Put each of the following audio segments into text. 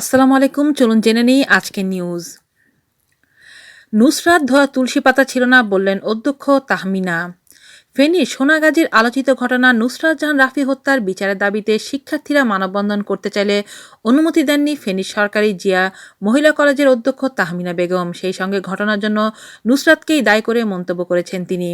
আসসালামু আলাইকুম, চলুন জেনে নিই আজকের নিউজ নুসরাত ধোয়া তুলসী পাতা ছিল না বললেন অধ্যক্ষ তাহমিনা। ফেনীর সোনাগাজীর আলোচিত ঘটনা, নুসরাত জাহান রাফি হত্যার বিচারের দাবিতে শিক্ষার্থীরা মানববন্ধন করতে চাইলে অনুমতি দেননি ফেনীর সরকারি জিয়া মহিলা কলেজের অধ্যক্ষ তাহমিনা বেগম। সেই সঙ্গে ঘটনার জন্য নুসরাতকেই দায়ী করে মন্তব্য করেছেন তিনি।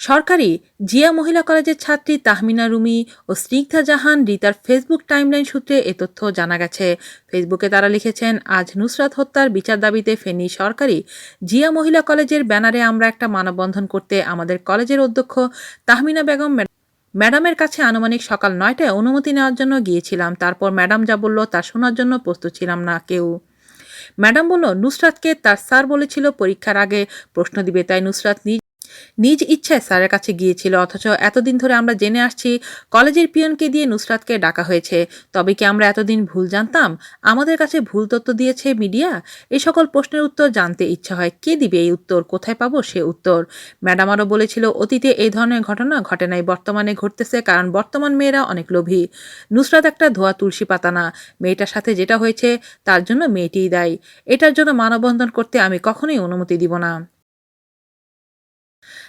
সরকারি জিয়া মহিলা কলেজের ছাত্রী তাহমিনা রুমি ও স্নিগ্ধা জাহান রিতার ফেসবুক টাইমলাইন সূত্রে এ তথ্য জানা গেছে। ফেসবুকে তারা লিখেছেন, আজ নুসরাত হত্যার বিচার দাবিতে ফেনী সরকারি জিয়া মহিলা কলেজের ব্যানারে আমরা একটা মানববন্ধন করতে আমাদের কলেজের অধ্যক্ষ তাহমিনা বেগম ম্যাডামের কাছে আনুমানিক সকাল নয়টায় অনুমতি নেওয়ার জন্য গিয়েছিলাম। তারপর ম্যাডাম যা বলল তা শোনার জন্য প্রস্তুত ছিলাম না কেউ। ম্যাডাম বলল, নুসরাতকে তার স্যার বলেছিল পরীক্ষার আগে প্রশ্ন দিবে। তাই নুসরাত নিজ নিজ ইচ্ছায় স্যারের কাছে গিয়েছিল, অথচ এতদিন ধরে আমরা জেনে আসছি কলেজের পিয়নকে দিয়ে নুসরাতকে ডাকা হয়েছে। তবে কি আমরা এতদিন ভুল জানতাম? আমাদের কাছে ভুল তথ্য দিয়েছে মিডিয়া? এই সকল প্রশ্নের উত্তর জানতে ইচ্ছা হয়। কে দিবে এই উত্তর? কোথায় পাবো সে উত্তর? ম্যাডাম আরও বলেছিল, অতীতে এই ধরনের ঘটনা ঘটে নাই, বর্তমানে ঘটতেছে কারণ বর্তমান মেয়েরা অনেক লোভী। নুসরাত একটা ধোয়া তুলসী পাতা না। মেয়েটার সাথে যেটা হয়েছে তার জন্য মেয়েটিই দায়ী। এটার জন্য মানববন্ধন করতে আমি কখনোই অনুমতি দিব না।